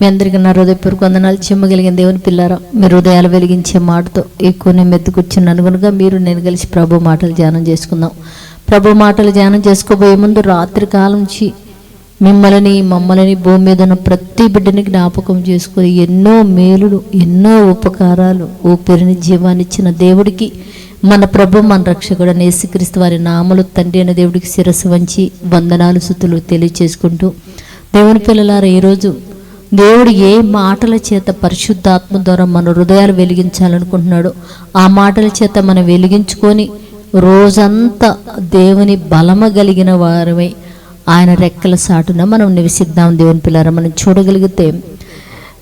మీ అందరికీ నా హృదయపూర్వక వందనాలు చెమ్మగలిగిన దేవుని పిల్లారా మీరు హృదయాలు వెలిగించే మాటతో ఎక్కువనే నేను మెత్తు కనుక మీరు నేను కలిసి ప్రభు మాటలు ధ్యానం చేసుకుందాం. ప్రభు మాటలు ధ్యానం చేసుకోబోయే ముందు రాత్రి కాలం నుంచి మిమ్మల్ని మమ్మల్ని భూమి మీద ఉన్న ప్రతి బిడ్డని జ్ఞాపకం చేసుకొని ఎన్నో మేలులు ఎన్నో ఉపకారాలు ఊపిరిని జీవాన్ని ఇచ్చిన దేవుడికి మన ప్రభు మన రక్షకుడు నేసుక్రీస్తు వారి నామలు తండ్రి అయిన దేవుడికి శిరస్సు వంచి వందనాలు సుతులు తెలియచేసుకుంటూ దేవుని పిల్లలారా ఈరోజు దేవుడు ఏ మాటల చేత పరిశుద్ధాత్మ ద్వారా మన హృదయాలు వెలిగించాలనుకుంటున్నాడో. ఆ మాటల చేత మనం వెలిగించుకొని రోజంతా దేవుని బలమ కలిగిన వారమై ఆయన రెక్కల సాటున మనం నివసిద్దాం. దేవుని పిల్లర మనం చూడగలిగితే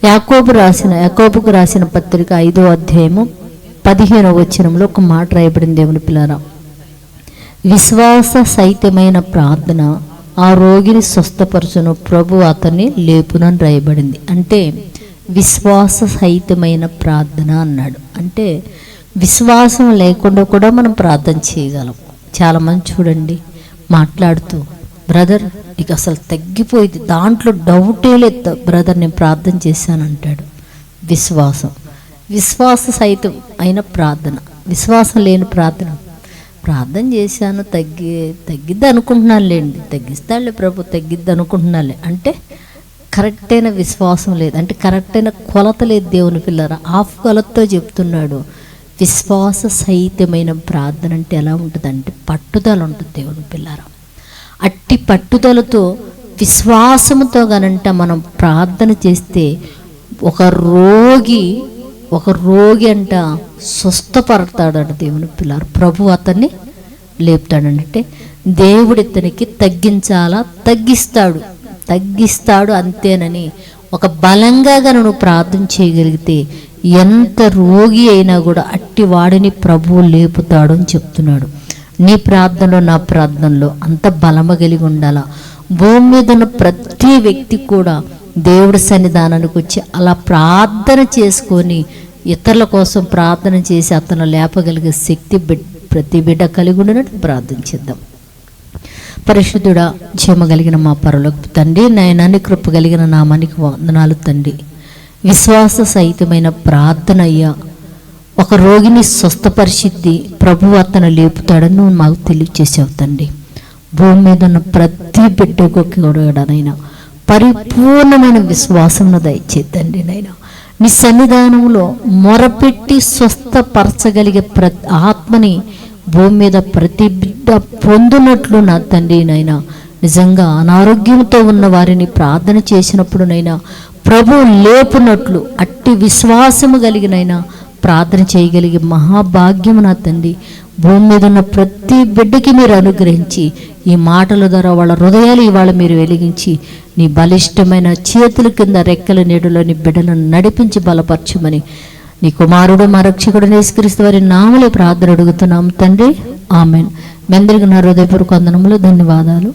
యాకోబు రాసిన యాకోబుకు రాసిన పత్రిక ఐదో అధ్యాయము పదిహేనవ వచనంలో ఒక మాట రాయబడింది దేవుని పిల్లరా. విశ్వాస సహితమైన ప్రార్థన ఆ రోగిని స్వస్థపరచును. ప్రభు అతన్ని లేపునని రాయబడింది. అంటే విశ్వాస సహితమైన ప్రార్థన అన్నాడు. అంటే విశ్వాసం లేకుండా కూడా మనం ప్రార్థన చేయగలం. చాలామంది చూడండి మాట్లాడుతూ బ్రదర్ ఇక అసలు తగ్గిపోయింది. దాంట్లో డౌటే లేదు. బ్రదర్ నేను ప్రార్థన చేశానంటాడు విశ్వాసం. విశ్వాస సహితం అయిన ప్రార్థన. విశ్వాసం లేని ప్రార్థన. ప్రార్థన చేశాను తగ్గి తగ్గిద్ది అనుకుంటున్నానులేండి తగ్గిస్తాడులే ప్రభు తగ్గిద్ది అనుకుంటున్నానులే అంటే కరెక్ట్ అయిన విశ్వాసం లేదు. అంటే కరెక్ట్ అయిన కొలత లేదు దేవుని పిల్లరా. ఆఫ్ కొలతతో చెప్తున్నాడు విశ్వాస సహితమైన ప్రార్థన అంటే ఎలా ఉంటుంది అంటే పట్టుదల ఉంటుంది దేవుని పిల్లర. అట్టి పట్టుదలతో విశ్వాసముతో గనంట మనం ప్రార్థన చేస్తే ఒక రోగి ఒక రోగి అంట స్వస్థపడతాడంట దేవుని పిల్లారు ప్రభు అతన్ని లేపుతాడంటే దేవుడు ఇతనికి తగ్గించాలా? తగ్గిస్తాడు. తగ్గిస్తాడు అంతేనని ఒక బలంగా గను నువ్వు ప్రార్థన చేయగలిగితే ఎంత రోగి అయినా కూడా అట్టి వాడిని ప్రభువు లేపుతాడు అని చెప్తున్నాడు. నీ ప్రార్థనలో నా ప్రార్థనలో అంత బలమ కలిగి ఉండాలా? భూమి మీద ఉన్న ప్రతి వ్యక్తి కూడా దేవుడి సన్నిధానానికి వచ్చి అలా ప్రార్థన చేసుకొని ఇతరుల కోసం ప్రార్థన చేసి అతను లేపగలిగే శక్తి బిడ్- ప్రతి బిడ్డ కలిగి ఉండనట్టు ప్రార్థించిద్దాం పరిశుద్ధుడా కలిగిన మా పరులకు తండ్రి నయనాన్ని కృప కలిగిన నామానికి వందనాలు తండ్రి. విశ్వాస సహితమైన ప్రార్థన అయ్యా. ఒక రోగిని స్వస్థపరిచిద్ది ప్రభు అతను లేపుతాడని నువ్వు మాకు తెలియచేసావు తండ్రి. భూమి మీద ఉన్న ప్రతి బిడ్డకు కూడానైనా పరిపూర్ణమైన విశ్వాసం దయచేద్దండి నైనా నీ సన్నిధానంలో మొరపెట్టి స్వస్థపరచగలిగే ప్ర ఆత్మని భూమి మీద ప్రతి బిడ్డ పొందునట్లు నా తండ్రి నైనా నిజంగా అనారోగ్యంతో ఉన్న వారిని ప్రార్థన చేసినప్పుడునైనా ప్రభు లేపునట్లు అట్టి విశ్వాసము కలిగినైనా ప్రార్థన చేయగలిగే మహాభాగ్యము నా తండ్రి. భూమి మీద ఉన్న ప్రతి బిడ్డకి మీరు అనుగ్రహించి ఈ మాటల ద్వారా వాళ్ళ హృదయాలు ఇవాళ మీరు వెలిగించి నీ బలిష్టమైన చేతుల కింద రెక్కల నీడలోని బిడ్డలను నడిపించి బలపరచమని నీ కుమారుడు మా రక్షకుడు నేస్కరిస్తూ వారి నామలే ప్రార్థన అడుగుతున్నాం తండ్రి. ఆమెన్. మెందరికి నా హృదయపూర్వక వందనములు ధన్యవాదాలు.